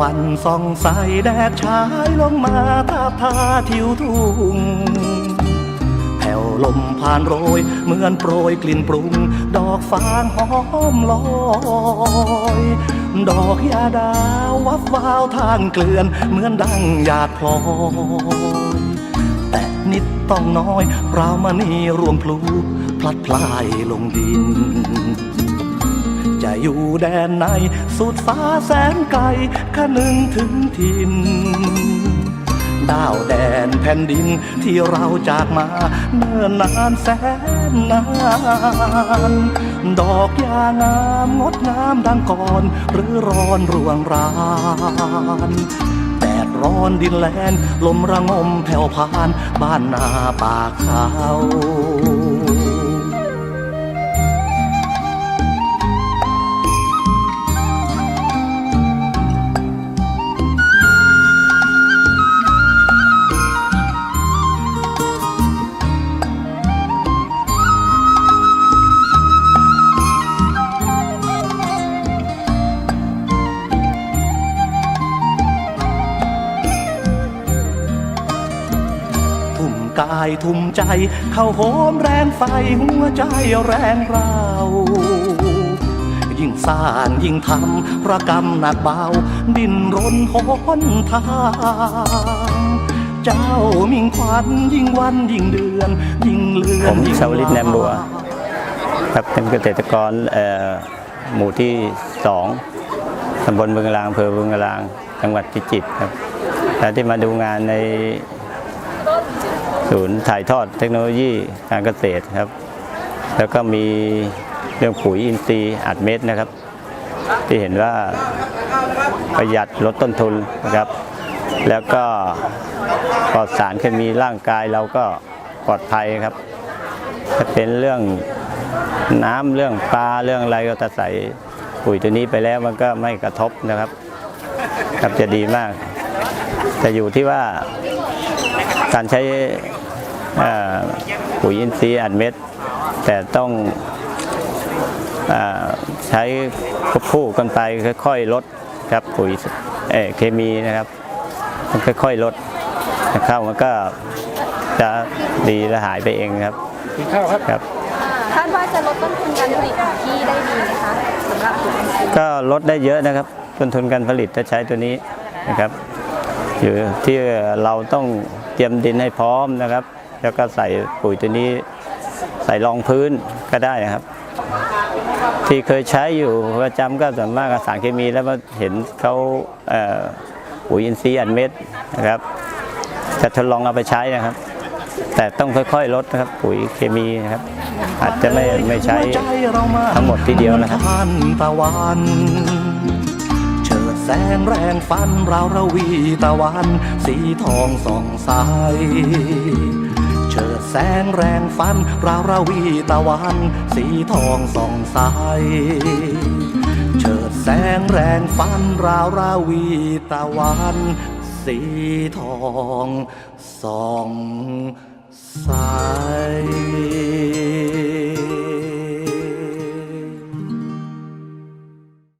วันส่องใสแดดฉายลงมาทาบทาทิวทุ่งแผ่วลมผ่านโรย เหมือนโปรยกลิ่นปรุง ดอกฟางหอมลอย ดอกยาดาววับวาวทางเกลื่อน เหมือนดังหยาดพลอยแต่นิดต้องน้อยเรามานี่รวมพลู พลัดพลายลงดิน จะอยู่แดนไหน สุดฟ้าแสนไกลคะนึงถึงถิ่นดาวแดนแผ่นดินที่เราจากมาเนิ่นนานแสนนาน ดอกยางามงดงามดังก่อน หรือร้อนรวงรานแดดร้อนดินแลนลมระงมแผ่วพาน บ้านนาป่าเขา ทุ่มกายทุ่มใจ เข้าโหมแรงไฟหัวใจแรงเรายิ่งสร้างยิ่งทำประกรรมหนักเบา ดิ้นรนหนทางเจ้ามิ่งขวัญยิ่งวันยิ่งเดือน ยิ่งเลือนผมยิ่งชาวลิตแนมบัวครับเป็นเกษตรกรเอ่อหมู่ที่สองตำบลบึงกลางอำเภอบึงกลาง จังหวัดพิจิตรครับ และที่มาดูงานใน ศูนย์ถ่ายทอดเทคโนโลยีการเกษตรครับ แล้วก็มีเรื่องปุ๋ยอินทรีย์อัดเม็ดนะครับ ที่เห็นว่าประหยัดลดต้นทุนนะครับ แล้วก็ปลอดสารเคมีร่างกายเราก็ปลอดภัยครับถ้าเป็นเรื่องน้ำเรื่องปลาเรื่องอะไรก็จะใส่ปุ๋ยตัวนี้ไปแล้วมันก็ไม่กระทบนะครับครับจะดีมาก แต่อยู่ที่ว่า การใช้เอ่อปุ๋ยอินทรีย์อัดเม็ด แต่ต้องเออใช้ควบคู่กันไปค่อยๆลดครับปุ๋ยเอ่อเคมีนะครับมันค่อยๆลดเข้ามันก็จะดีและหายไปเองครับครับคาดว่าจะลดต้นทุนการผลิตของที่ได้ดีไหมคะสำหรับปุ๋ยอินทรีย์ก็ลดได้เยอะนะครับต้นทุนการผลิตถ้าใช้ตัวนี้นะครับอยู่ที่เราต้องเต รียมดินให้พร้อมนะครับ แล้วก็ใส่ปุ๋ยตัวนี้ใส่รองพื้นก็ได้นะครับ ที่เคยใช้อยู่ประจำก็ส่วนมากสารเคมีแล้วมาเห็นเขาอ่อปุ๋ยอินทรีย์อัดเม็ดนะครับ จะทดลองเอาไปใช้นะครับ แต่ต้องค่อยๆลดนะครับ ปุ๋ยเคมีนะครับ อาจจะไม่ไม่ใช้ทั้งหมดทีเดียวนะครับ สงแรงฟันราวระวีตะวัน สีทองส่องใสเฉิดแสงแรงฟันราวระวีตะวัน สีทองส่องใสเฉิดแสงแรงฟันราวราวีตะวัน สีทองส่องใส